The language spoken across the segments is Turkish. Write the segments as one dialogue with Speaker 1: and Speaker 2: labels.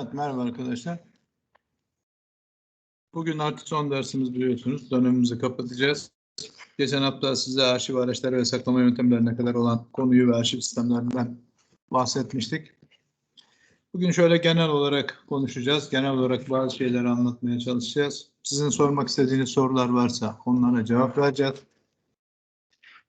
Speaker 1: Evet, merhaba arkadaşlar. Bugün artık son dersimiz biliyorsunuz. Dönemimizi kapatacağız. Geçen hafta size arşiv araçları ve saklama yöntemlerine kadar olan konuyu ve arşiv sistemlerinden bahsetmiştik. Bugün şöyle genel olarak konuşacağız. Genel olarak bazı şeyleri anlatmaya çalışacağız. Sizin sormak istediğiniz sorular varsa onlara cevap vereceğiz.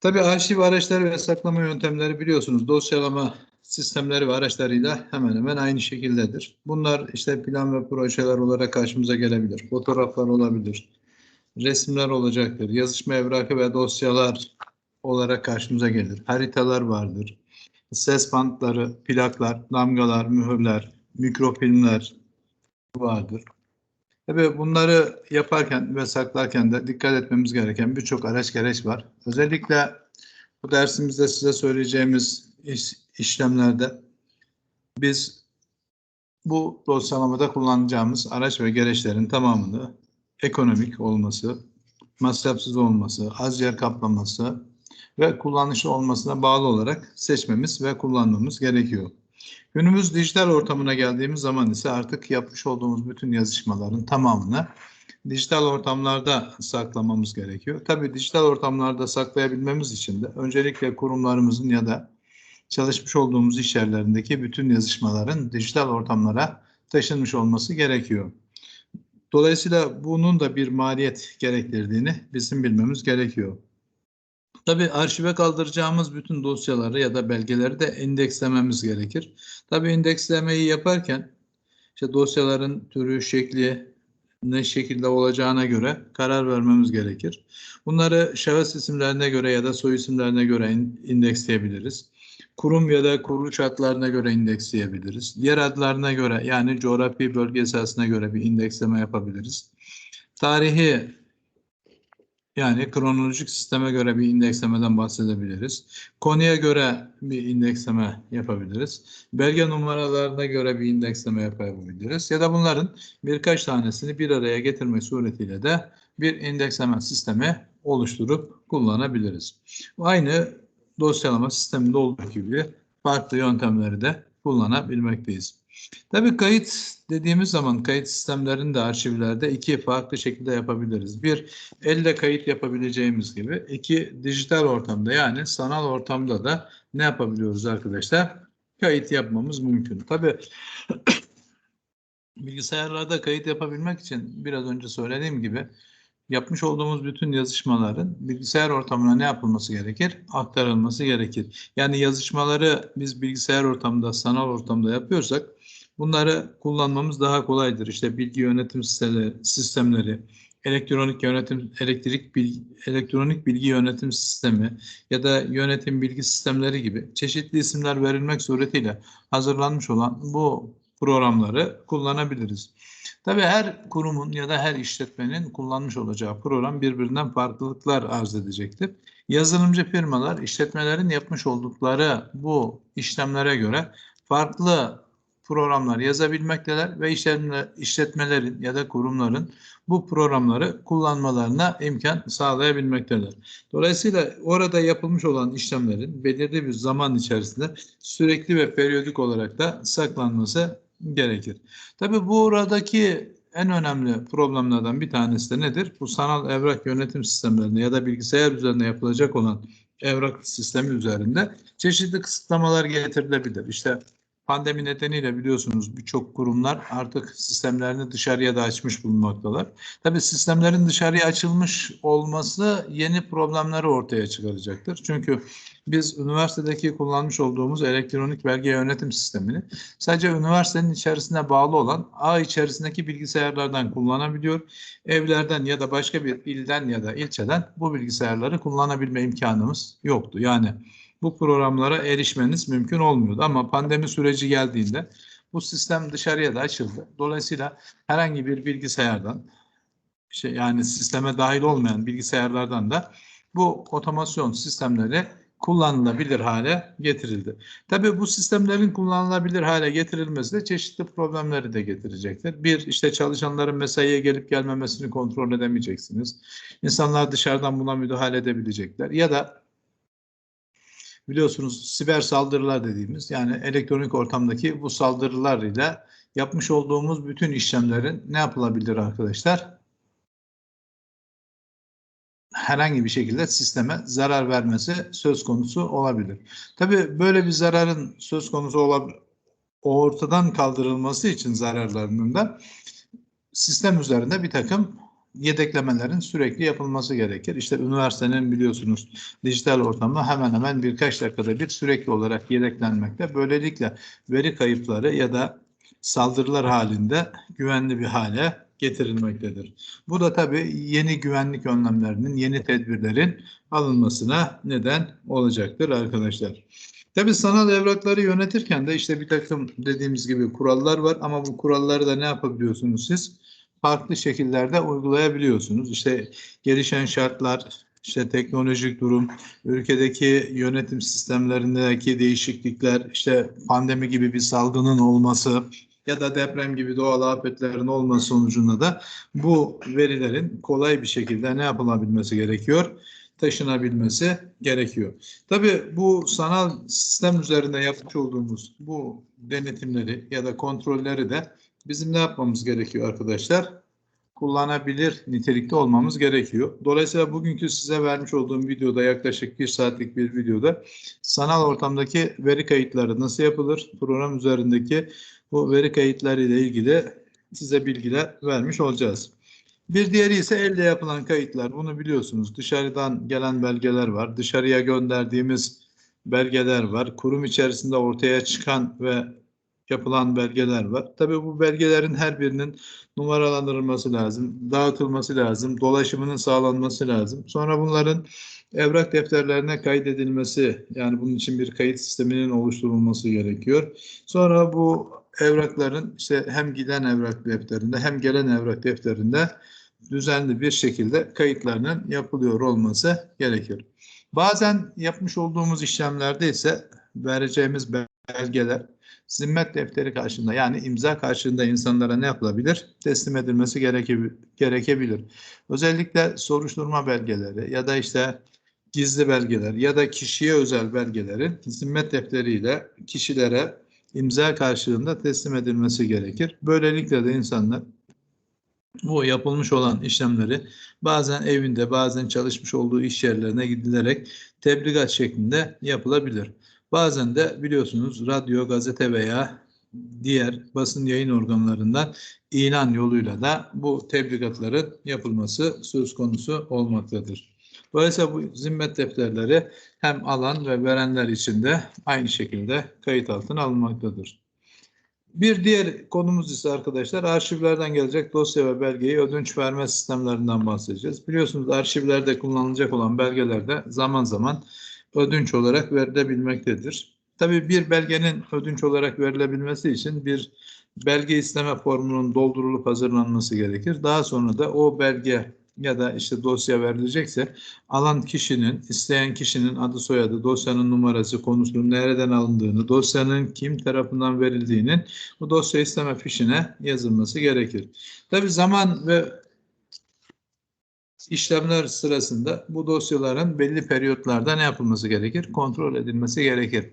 Speaker 1: Tabii arşiv araçları ve saklama yöntemleri biliyorsunuz dosyalama sistemleri ve araçlarıyla hemen hemen aynı şekildedir. Bunlar işte plan ve projeler olarak karşımıza gelebilir. Fotoğraflar olabilir. Resimler olacaktır. Yazışma evrakı ve dosyalar olarak karşımıza gelir. Haritalar vardır. Ses bantları, plaklar, damgalar, mühürler, mikrofilmler vardır. Tabii bunları yaparken ve saklarken de dikkat etmemiz gereken birçok araç gereç var. Özellikle bu dersimizde size söyleyeceğimiz işlemlerde biz bu dosyalamada kullanacağımız araç ve gereçlerin tamamını ekonomik olması, masrafsız olması, az yer kaplaması ve kullanışlı olmasına bağlı olarak seçmemiz ve kullanmamız gerekiyor. Günümüz dijital ortamına geldiğimiz zaman ise artık yapmış olduğumuz bütün yazışmaların tamamını dijital ortamlarda saklamamız gerekiyor. Tabii dijital ortamlarda saklayabilmemiz için de öncelikle kurumlarımızın ya da çalışmış olduğumuz iş yerlerindeki bütün yazışmaların dijital ortamlara taşınmış olması gerekiyor. Dolayısıyla bunun da bir maliyet gerektirdiğini bizim bilmemiz gerekiyor. Tabii arşive kaldıracağımız bütün dosyaları ya da belgeleri de indekslememiz gerekir. Tabii indekslemeyi yaparken işte dosyaların türü, şekli, ne şekilde olacağına göre karar vermemiz gerekir. Bunları şahıs isimlerine göre ya da soy isimlerine göre indeksleyebiliriz. Kurum ya da kuruluş adlarına göre indeksleyebiliriz. Yer adlarına göre yani coğrafi bölge esasına göre bir indeksleme yapabiliriz. Tarihi yani kronolojik sisteme göre bir indekslemeden bahsedebiliriz. Konuya göre bir indeksleme yapabiliriz. Belge numaralarına göre bir indeksleme yapabiliriz. Ya da bunların birkaç tanesini bir araya getirmek suretiyle de bir indeksleme sistemi oluşturup kullanabiliriz. Aynı dosyalama sisteminde olduğu gibi farklı yöntemleri de kullanabilmekteyiz. Tabii kayıt dediğimiz zaman kayıt sistemlerini de arşivlerde iki farklı şekilde yapabiliriz. Bir, elle kayıt yapabileceğimiz gibi. iki dijital ortamda yani sanal ortamda da ne yapabiliyoruz arkadaşlar? Kayıt yapmamız mümkün. Tabii bilgisayarlarda kayıt yapabilmek için biraz önce söylediğim gibi yapmış olduğumuz bütün yazışmaların bilgisayar ortamına ne yapılması gerekir? Aktarılması gerekir. Yani yazışmaları biz bilgisayar ortamında, sanal ortamda yapıyorsak bunları kullanmamız daha kolaydır. İşte bilgi yönetim sistemleri, elektronik yönetim, elektrik bilgi, elektronik bilgi yönetim sistemi ya da yönetim bilgi sistemleri gibi çeşitli isimler verilmek suretiyle hazırlanmış olan bu programları kullanabiliriz. Tabii her kurumun ya da her işletmenin kullanmış olacağı program birbirinden farklılıklar arz edecektir. Yazılımcı firmalar işletmelerin yapmış oldukları bu işlemlere göre farklı programlar yazabilmekteler ve işletmelerin ya da kurumların bu programları kullanmalarına imkan sağlayabilmektedir. Dolayısıyla orada yapılmış olan işlemlerin belirli bir zaman içerisinde sürekli ve periyodik olarak da saklanması gerekir. Tabii buradaki en önemli problemlerden bir tanesi de nedir? Bu sanal evrak yönetim sistemlerinde ya da bilgisayar üzerinde yapılacak olan evrak sistemi üzerinde çeşitli kısıtlamalar getirilebilir. İşte Pandemi nedeniyle biliyorsunuz birçok kurumlar artık sistemlerini dışarıya da açmış bulunmaktalar. Tabii sistemlerin dışarıya açılmış olması yeni problemleri ortaya çıkaracaktır. Çünkü biz üniversitedeki kullanmış olduğumuz elektronik belge yönetim sistemini sadece üniversitenin içerisine bağlı olan ağ içerisindeki bilgisayarlardan kullanabiliyor. Evlerden ya da başka bir ilden ya da ilçeden bu bilgisayarları kullanabilme imkanımız yoktu. Yani bu programlara erişmeniz mümkün olmuyordu. Ama pandemi süreci geldiğinde bu sistem dışarıya da açıldı. Dolayısıyla herhangi bir bilgisayardan işte yani sisteme dahil olmayan bilgisayarlardan da bu otomasyon sistemleri kullanılabilir hale getirildi. Tabii bu sistemlerin kullanılabilir hale getirilmesi de çeşitli problemleri de getirecektir. Bir, işte çalışanların mesaiye gelip gelmemesini kontrol edemeyeceksiniz. İnsanlar dışarıdan buna müdahale edebilecekler. Ya da biliyorsunuz siber saldırılar dediğimiz yani elektronik ortamdaki bu saldırılar ile yapmış olduğumuz bütün işlemlerin ne yapılabilir arkadaşlar? herhangi bir şekilde sisteme zarar vermesi söz konusu olabilir. Tabii böyle bir zararın söz konusu olabilir ortadan kaldırılması için zararlarının da sistem üzerinde bir takım yedeklemelerin sürekli yapılması gerekir. İşte üniversitenin biliyorsunuz dijital ortamda hemen hemen birkaç dakikada bir sürekli olarak yedeklenmekte. Böylelikle veri kayıpları ya da saldırılar halinde güvenli bir hale getirilmektedir. Bu da tabii yeni güvenlik önlemlerinin, yeni tedbirlerin alınmasına neden olacaktır arkadaşlar. Tabii sanal evrakları yönetirken de işte bir takım dediğimiz gibi kurallar var ama bu kuralları da ne yapabiliyorsunuz siz? Farklı şekillerde uygulayabiliyorsunuz. İşte gelişen şartlar, işte teknolojik durum, ülkedeki yönetim sistemlerindeki değişiklikler, işte pandemi gibi bir salgının olması ya da deprem gibi doğal afetlerin olması sonucunda da bu verilerin kolay bir şekilde ne yapılabilmesi gerekiyor? taşınabilmesi gerekiyor. Tabii bu sanal sistem üzerinde yapmış olduğumuz bu denetimleri ya da kontrolleri de bizim ne yapmamız gerekiyor arkadaşlar? Kullanabilir nitelikte olmamız gerekiyor. Dolayısıyla bugünkü size vermiş olduğum videoda yaklaşık bir saatlik bir videoda sanal ortamdaki veri kayıtları nasıl yapılır? Program üzerindeki bu veri kayıtları ile ilgili size bilgiler vermiş olacağız. Bir diğeri ise elle yapılan kayıtlar. Bunu biliyorsunuz. Dışarıdan gelen belgeler var. Dışarıya gönderdiğimiz belgeler var. Kurum içerisinde ortaya çıkan ve yapılan belgeler var. Tabii bu belgelerin her birinin numaralandırılması lazım, dağıtılması lazım, dolaşımının sağlanması lazım. Sonra bunların evrak defterlerine kaydedilmesi, yani bunun için bir kayıt sisteminin oluşturulması gerekiyor. Sonra bu evrakların işte hem giden evrak defterinde hem gelen evrak defterinde düzenli bir şekilde kayıtlarının yapılıyor olması gerekir. Bazen yapmış olduğumuz işlemlerde ise vereceğimiz belgeler zimmet defteri karşılığında yani imza karşılığında insanlara ne yapılabilir? Teslim edilmesi gerekebilir. Özellikle soruşturma belgeleri ya da işte gizli belgeler ya da kişiye özel belgelerin zimmet defteriyle kişilere imza karşılığında teslim edilmesi gerekir. Böylelikle de insanlar bu yapılmış olan işlemleri bazen evinde bazen çalışmış olduğu iş yerlerine gidilerek tebligat şeklinde yapılabilir. Bazen de biliyorsunuz radyo, gazete veya diğer basın yayın organlarından ilan yoluyla da bu tebligatların yapılması söz konusu olmaktadır. Dolayısıyla bu zimmet defterleri hem alan ve verenler için de aynı şekilde kayıt altına alınmaktadır. Bir diğer konumuz ise arkadaşlar arşivlerden gelecek dosya ve belgeyi ödünç verme sistemlerinden bahsedeceğiz. Biliyorsunuz arşivlerde kullanılacak olan belgelerde zaman zaman ödünç olarak verilebilmektedir. Tabii bir belgenin ödünç olarak verilebilmesi için bir belge isteme formunun doldurulup hazırlanması gerekir. Daha sonra da o belge ya da işte dosya verilecekse alan kişinin, isteyen kişinin adı soyadı, dosyanın numarası, konusunun nereden alındığını, dosyanın kim tarafından verildiğinin bu dosya isteme fişine yazılması gerekir. Tabi zaman ve işlemler sırasında bu dosyaların belli periyotlarda ne yapılması gerekir? Kontrol edilmesi gerekir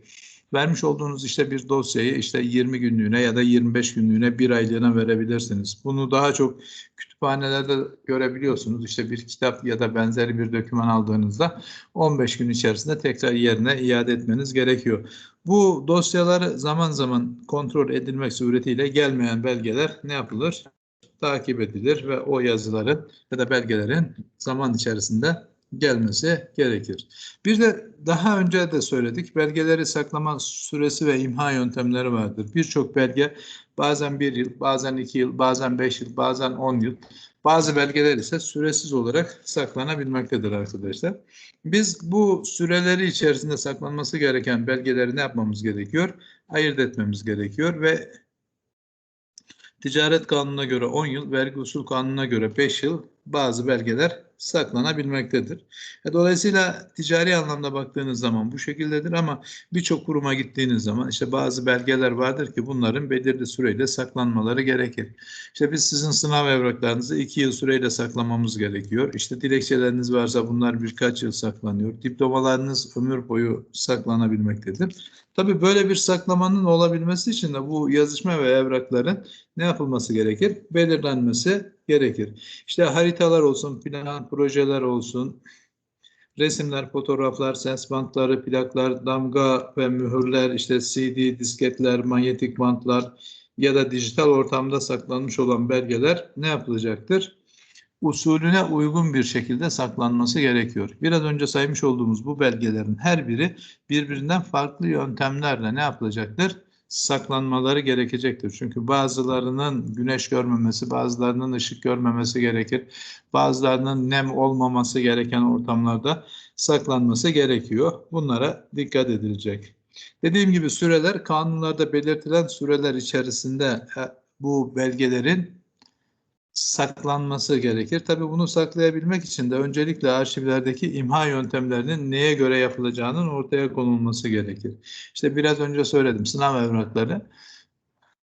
Speaker 1: vermiş olduğunuz işte bir dosyayı işte 20 günlüğüne ya da 25 günlüğüne bir aylığına verebilirsiniz. Bunu daha çok kütüphanelerde görebiliyorsunuz. İşte bir kitap ya da benzeri bir doküman aldığınızda 15 gün içerisinde tekrar yerine iade etmeniz gerekiyor. Bu dosyaları zaman zaman kontrol edilmek suretiyle gelmeyen belgeler ne yapılır? Takip edilir ve o yazıların ya da belgelerin zaman içerisinde gelmesi gerekir. Bir de daha önce de söyledik belgeleri saklama süresi ve imha yöntemleri vardır. Birçok belge bazen bir yıl, bazen iki yıl, bazen beş yıl, bazen on yıl. Bazı belgeler ise süresiz olarak saklanabilmektedir arkadaşlar. Biz bu süreleri içerisinde saklanması gereken belgeleri ne yapmamız gerekiyor? Ayırt etmemiz gerekiyor ve Ticaret kanununa göre 10 yıl, vergi usul kanununa göre 5 yıl, bazı belgeler saklanabilmektedir. E, Dolayısıyla ticari anlamda baktığınız zaman bu şekildedir ama birçok kuruma gittiğiniz zaman işte bazı belgeler vardır ki bunların belirli süreyle saklanmaları gerekir. İşte biz sizin sınav evraklarınızı iki yıl süreyle saklamamız gerekiyor. İşte dilekçeleriniz varsa bunlar birkaç yıl saklanıyor. Diplomalarınız ömür boyu saklanabilmektedir. Tabii böyle bir saklamanın olabilmesi için de bu yazışma ve evrakların ne yapılması gerekir? Belirlenmesi gerekir. İşte haritalar olsun, plan, projeler olsun, resimler, fotoğraflar, ses bantları, plaklar, damga ve mühürler, işte CD, disketler, manyetik bantlar ya da dijital ortamda saklanmış olan belgeler ne yapılacaktır? Usulüne uygun bir şekilde saklanması gerekiyor. Biraz önce saymış olduğumuz bu belgelerin her biri birbirinden farklı yöntemlerle ne yapılacaktır? Saklanmaları gerekecektir. Çünkü bazılarının güneş görmemesi, bazılarının ışık görmemesi gerekir. Bazılarının nem olmaması gereken ortamlarda saklanması gerekiyor. Bunlara dikkat edilecek. Dediğim gibi süreler kanunlarda belirtilen süreler içerisinde e, bu belgelerin saklanması gerekir. Tabii bunu saklayabilmek için de öncelikle arşivlerdeki imha yöntemlerinin neye göre yapılacağının ortaya konulması gerekir. İşte biraz önce söyledim sınav evrakları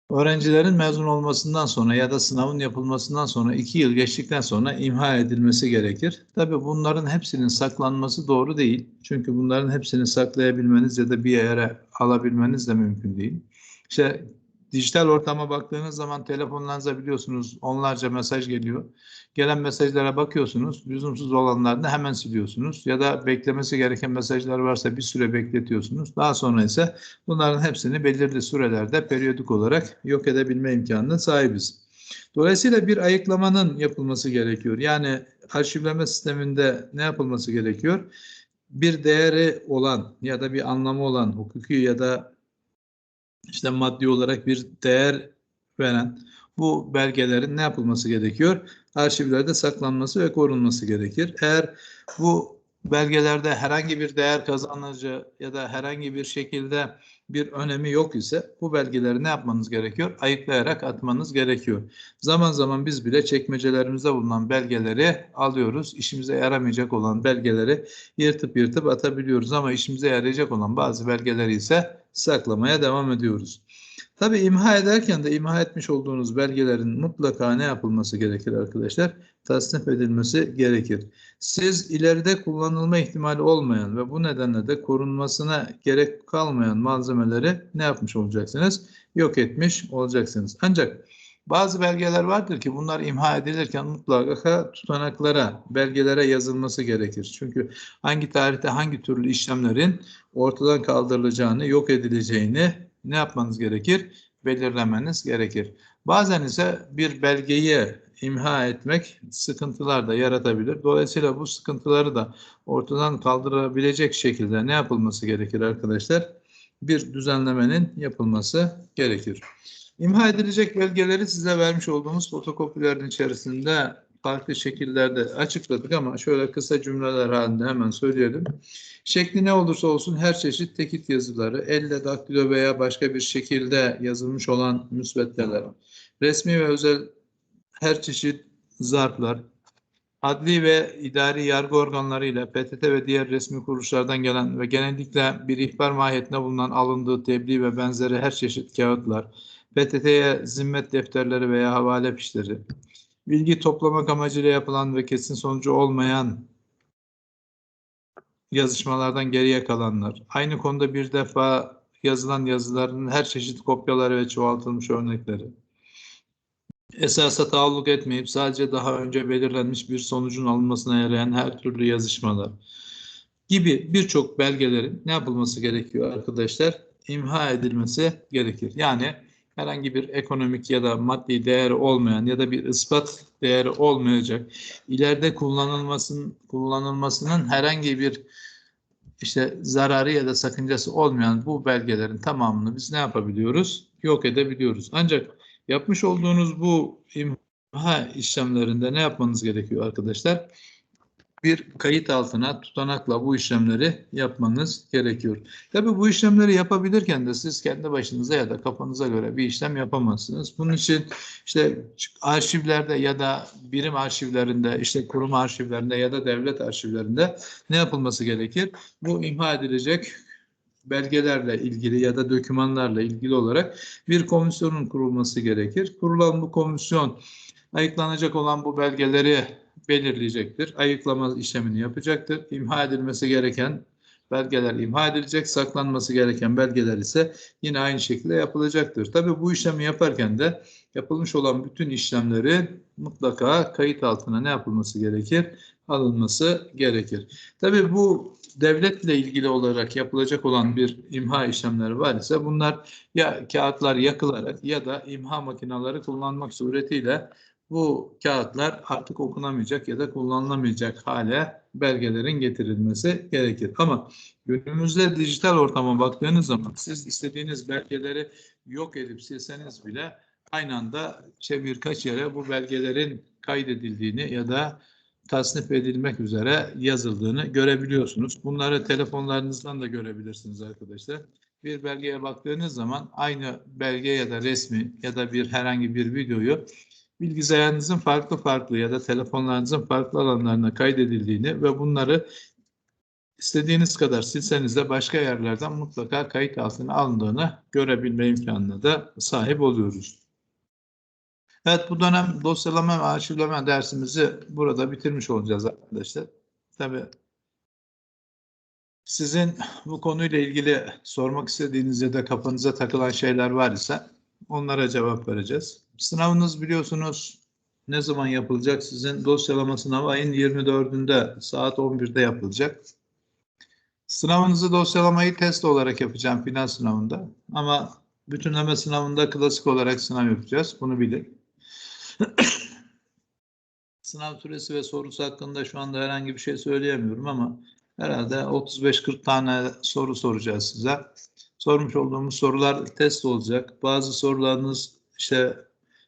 Speaker 1: öğrencilerin mezun olmasından sonra ya da sınavın yapılmasından sonra iki yıl geçtikten sonra imha edilmesi gerekir. Tabii bunların hepsinin saklanması doğru değil. Çünkü bunların hepsini saklayabilmeniz ya da bir yere alabilmeniz de mümkün değil. İşte Dijital ortama baktığınız zaman telefonlarınıza biliyorsunuz onlarca mesaj geliyor. Gelen mesajlara bakıyorsunuz. Lüzumsuz olanlarını hemen siliyorsunuz. Ya da beklemesi gereken mesajlar varsa bir süre bekletiyorsunuz. Daha sonra ise bunların hepsini belirli sürelerde periyodik olarak yok edebilme imkanına sahibiz. Dolayısıyla bir ayıklamanın yapılması gerekiyor. Yani arşivleme sisteminde ne yapılması gerekiyor? Bir değeri olan ya da bir anlamı olan hukuki ya da işte maddi olarak bir değer veren bu belgelerin ne yapılması gerekiyor? Arşivlerde saklanması ve korunması gerekir. Eğer bu belgelerde herhangi bir değer kazanıcı ya da herhangi bir şekilde bir önemi yok ise bu belgeleri ne yapmanız gerekiyor? Ayıklayarak atmanız gerekiyor. Zaman zaman biz bile çekmecelerimizde bulunan belgeleri alıyoruz. İşimize yaramayacak olan belgeleri yırtıp yırtıp atabiliyoruz ama işimize yarayacak olan bazı belgeleri ise saklamaya devam ediyoruz. Tabi imha ederken de imha etmiş olduğunuz belgelerin mutlaka ne yapılması gerekir arkadaşlar? Tasnif edilmesi gerekir. Siz ileride kullanılma ihtimali olmayan ve bu nedenle de korunmasına gerek kalmayan malzemeleri ne yapmış olacaksınız? Yok etmiş olacaksınız. Ancak bazı belgeler vardır ki bunlar imha edilirken mutlaka tutanaklara, belgelere yazılması gerekir. Çünkü hangi tarihte hangi türlü işlemlerin ortadan kaldırılacağını, yok edileceğini ne yapmanız gerekir? Belirlemeniz gerekir. Bazen ise bir belgeyi imha etmek sıkıntılar da yaratabilir. Dolayısıyla bu sıkıntıları da ortadan kaldırabilecek şekilde ne yapılması gerekir arkadaşlar? Bir düzenlemenin yapılması gerekir. İmha edilecek belgeleri size vermiş olduğumuz fotokopilerin içerisinde farklı şekillerde açıkladık ama şöyle kısa cümleler halinde hemen söyleyelim. Şekli ne olursa olsun her çeşit tekit yazıları, elle daktilo veya başka bir şekilde yazılmış olan müsveddeler, resmi ve özel her çeşit zarflar, adli ve idari yargı organları ile PTT ve diğer resmi kuruluşlardan gelen ve genellikle bir ihbar mahiyetinde bulunan alındığı tebliğ ve benzeri her çeşit kağıtlar, PTT'ye zimmet defterleri veya havale fişleri, bilgi toplamak amacıyla yapılan ve kesin sonucu olmayan yazışmalardan geriye kalanlar, aynı konuda bir defa yazılan yazıların her çeşit kopyaları ve çoğaltılmış örnekleri, esasa taalluk etmeyip sadece daha önce belirlenmiş bir sonucun alınmasına yarayan her türlü yazışmalar gibi birçok belgelerin ne yapılması gerekiyor arkadaşlar? İmha edilmesi gerekir. Yani herhangi bir ekonomik ya da maddi değeri olmayan ya da bir ispat değeri olmayacak ileride kullanılmasının kullanılmasının herhangi bir işte zararı ya da sakıncası olmayan bu belgelerin tamamını biz ne yapabiliyoruz? Yok edebiliyoruz. Ancak yapmış olduğunuz bu imha işlemlerinde ne yapmanız gerekiyor arkadaşlar? Bir kayıt altına tutanakla bu işlemleri yapmanız gerekiyor. Tabii bu işlemleri yapabilirken de siz kendi başınıza ya da kafanıza göre bir işlem yapamazsınız. Bunun için işte arşivlerde ya da birim arşivlerinde, işte kurum arşivlerinde ya da devlet arşivlerinde ne yapılması gerekir? Bu imha edilecek belgelerle ilgili ya da dokümanlarla ilgili olarak bir komisyonun kurulması gerekir. Kurulan bu komisyon ayıklanacak olan bu belgeleri belirleyecektir. Ayıklama işlemini yapacaktır. İmha edilmesi gereken belgeler imha edilecek, saklanması gereken belgeler ise yine aynı şekilde yapılacaktır. Tabii bu işlemi yaparken de yapılmış olan bütün işlemleri mutlaka kayıt altına ne yapılması gerekir? Alınması gerekir. Tabii bu devletle ilgili olarak yapılacak olan bir imha işlemleri var ise bunlar ya kağıtlar yakılarak ya da imha makineleri kullanmak suretiyle bu kağıtlar artık okunamayacak ya da kullanılamayacak hale belgelerin getirilmesi gerekir. Ama günümüzde dijital ortama baktığınız zaman siz istediğiniz belgeleri yok edip silseniz bile aynı anda birkaç yere bu belgelerin kaydedildiğini ya da tasnif edilmek üzere yazıldığını görebiliyorsunuz. Bunları telefonlarınızdan da görebilirsiniz arkadaşlar. Bir belgeye baktığınız zaman aynı belge ya da resmi ya da bir herhangi bir videoyu bilgisayarınızın farklı farklı ya da telefonlarınızın farklı alanlarına kaydedildiğini ve bunları istediğiniz kadar silseniz de başka yerlerden mutlaka kayıt altına alındığını görebilme imkanına da sahip oluyoruz. Evet bu dönem dosyalama ve arşivleme dersimizi burada bitirmiş olacağız arkadaşlar. Tabii sizin bu konuyla ilgili sormak istediğiniz ya da kafanıza takılan şeyler var ise onlara cevap vereceğiz. Sınavınız biliyorsunuz ne zaman yapılacak? Sizin dosyalama sınavı ayın 24'ünde saat 11'de yapılacak. Sınavınızı dosyalamayı test olarak yapacağım final sınavında. Ama bütünleme sınavında klasik olarak sınav yapacağız. Bunu bilin. Sınav süresi ve sorusu hakkında şu anda herhangi bir şey söyleyemiyorum ama herhalde 35-40 tane soru soracağız size. Sormuş olduğumuz sorular test olacak. Bazı sorularınız işte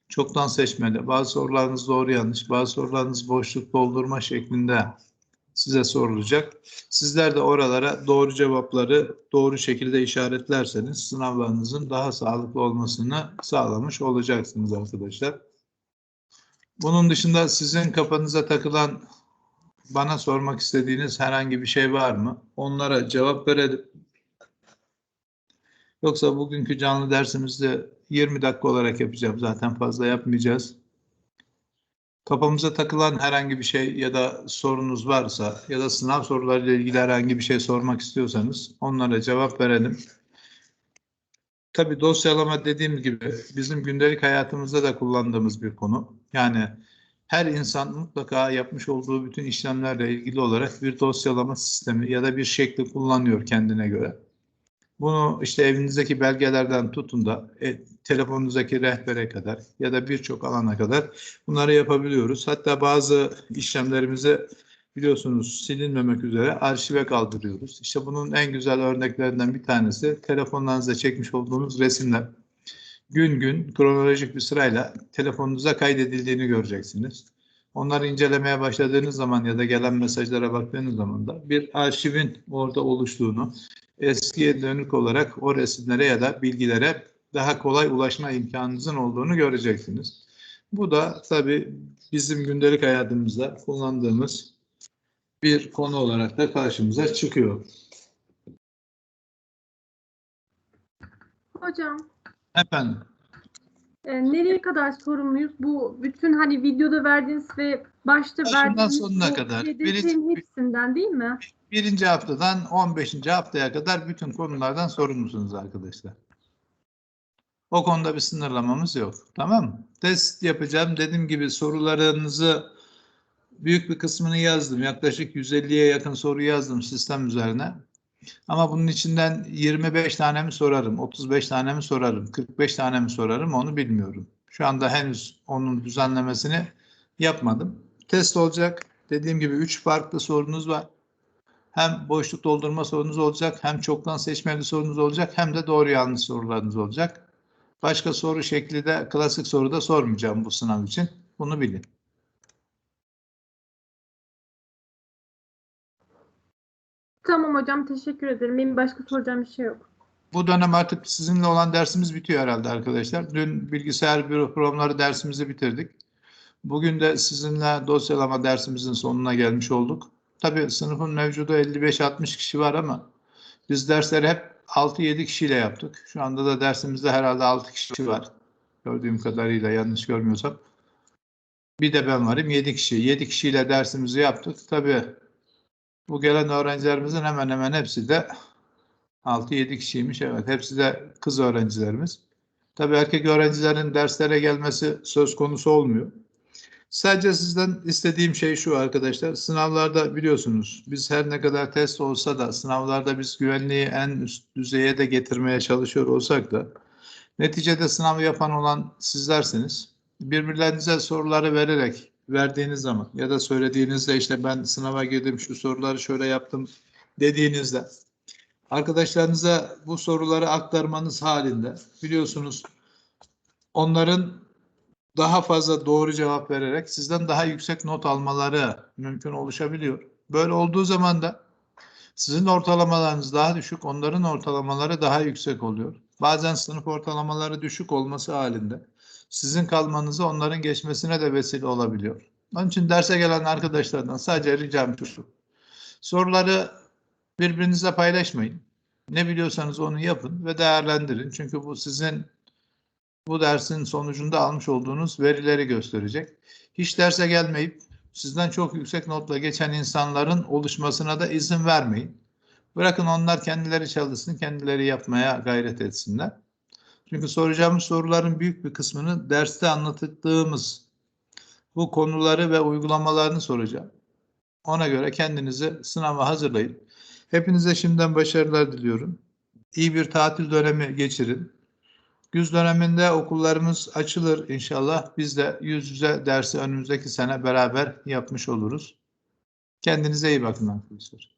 Speaker 1: çoktan seçmeli, bazı sorularınız doğru yanlış, bazı sorularınız boşluk doldurma şeklinde size sorulacak. Sizler de oralara doğru cevapları doğru şekilde işaretlerseniz sınavlarınızın daha sağlıklı olmasını sağlamış olacaksınız arkadaşlar. Bunun dışında sizin kafanıza takılan bana sormak istediğiniz herhangi bir şey var mı? Onlara cevap verelim. Yoksa bugünkü canlı dersimizde 20 dakika olarak yapacağım. Zaten fazla yapmayacağız. Kafamıza takılan herhangi bir şey ya da sorunuz varsa ya da sınav sorularıyla ilgili herhangi bir şey sormak istiyorsanız onlara cevap verelim. Tabii dosyalama dediğim gibi bizim gündelik hayatımızda da kullandığımız bir konu. Yani her insan mutlaka yapmış olduğu bütün işlemlerle ilgili olarak bir dosyalama sistemi ya da bir şekli kullanıyor kendine göre. Bunu işte evinizdeki belgelerden tutun da e, telefonunuzdaki rehbere kadar ya da birçok alana kadar bunları yapabiliyoruz. Hatta bazı işlemlerimizi biliyorsunuz silinmemek üzere arşive kaldırıyoruz. İşte bunun en güzel örneklerinden bir tanesi telefonlarınızda çekmiş olduğunuz resimler. Gün gün kronolojik bir sırayla telefonunuza kaydedildiğini göreceksiniz. Onları incelemeye başladığınız zaman ya da gelen mesajlara baktığınız zaman da bir arşivin orada oluştuğunu, eskiye dönük olarak o resimlere ya da bilgilere daha kolay ulaşma imkanınızın olduğunu göreceksiniz. Bu da tabii bizim gündelik hayatımızda kullandığımız bir konu olarak da karşımıza çıkıyor.
Speaker 2: Hocam,
Speaker 1: Efendim,
Speaker 2: e, nereye kadar sorumluyuz? Bu bütün hani videoda verdiğiniz ve başta
Speaker 1: Başından
Speaker 2: verdiğiniz
Speaker 1: sonuna kadar.
Speaker 2: hedeflerin hepsinden değil mi?
Speaker 1: Birinci haftadan 15. haftaya kadar bütün konulardan sorumlusunuz arkadaşlar. O konuda bir sınırlamamız yok. Tamam mı? Test yapacağım. Dediğim gibi sorularınızı büyük bir kısmını yazdım. Yaklaşık 150'ye yakın soru yazdım sistem üzerine. Ama bunun içinden 25 tane mi sorarım, 35 tane mi sorarım, 45 tane mi sorarım onu bilmiyorum. Şu anda henüz onun düzenlemesini yapmadım. Test olacak. Dediğim gibi 3 farklı sorunuz var. Hem boşluk doldurma sorunuz olacak, hem çoktan seçmeli sorunuz olacak, hem de doğru yanlış sorularınız olacak. Başka soru şekli de klasik soruda sormayacağım bu sınav için. Bunu bilin.
Speaker 2: Tamam hocam teşekkür ederim. Benim başka soracağım bir şey yok.
Speaker 1: Bu dönem artık sizinle olan dersimiz bitiyor herhalde arkadaşlar. Dün bilgisayar büro programları dersimizi bitirdik. Bugün de sizinle dosyalama dersimizin sonuna gelmiş olduk. Tabii sınıfın mevcudu 55-60 kişi var ama biz dersleri hep 6-7 kişiyle yaptık. Şu anda da dersimizde herhalde 6 kişi var. Gördüğüm kadarıyla yanlış görmüyorsam. Bir de ben varım 7 kişi. 7 kişiyle dersimizi yaptık. Tabii bu gelen öğrencilerimizin hemen hemen hepsi de 6-7 kişiymiş. Evet hepsi de kız öğrencilerimiz. Tabii erkek öğrencilerin derslere gelmesi söz konusu olmuyor. Sadece sizden istediğim şey şu arkadaşlar. Sınavlarda biliyorsunuz biz her ne kadar test olsa da sınavlarda biz güvenliği en üst düzeye de getirmeye çalışıyor olsak da neticede sınavı yapan olan sizlersiniz. Birbirlerinize soruları vererek verdiğiniz zaman ya da söylediğinizde işte ben sınava girdim şu soruları şöyle yaptım dediğinizde arkadaşlarınıza bu soruları aktarmanız halinde biliyorsunuz onların daha fazla doğru cevap vererek sizden daha yüksek not almaları mümkün oluşabiliyor. Böyle olduğu zaman da sizin ortalamalarınız daha düşük, onların ortalamaları daha yüksek oluyor. Bazen sınıf ortalamaları düşük olması halinde sizin kalmanızı onların geçmesine de vesile olabiliyor. Onun için derse gelen arkadaşlardan sadece ricam şu. Soruları birbirinizle paylaşmayın. Ne biliyorsanız onu yapın ve değerlendirin. Çünkü bu sizin bu dersin sonucunda almış olduğunuz verileri gösterecek. Hiç derse gelmeyip sizden çok yüksek notla geçen insanların oluşmasına da izin vermeyin. Bırakın onlar kendileri çalışsın, kendileri yapmaya gayret etsinler. Çünkü soracağımız soruların büyük bir kısmını derste anlattığımız bu konuları ve uygulamalarını soracağım. Ona göre kendinizi sınava hazırlayın. Hepinize şimdiden başarılar diliyorum. İyi bir tatil dönemi geçirin. Güz döneminde okullarımız açılır inşallah. Biz de yüz yüze dersi önümüzdeki sene beraber yapmış oluruz. Kendinize iyi bakın arkadaşlar.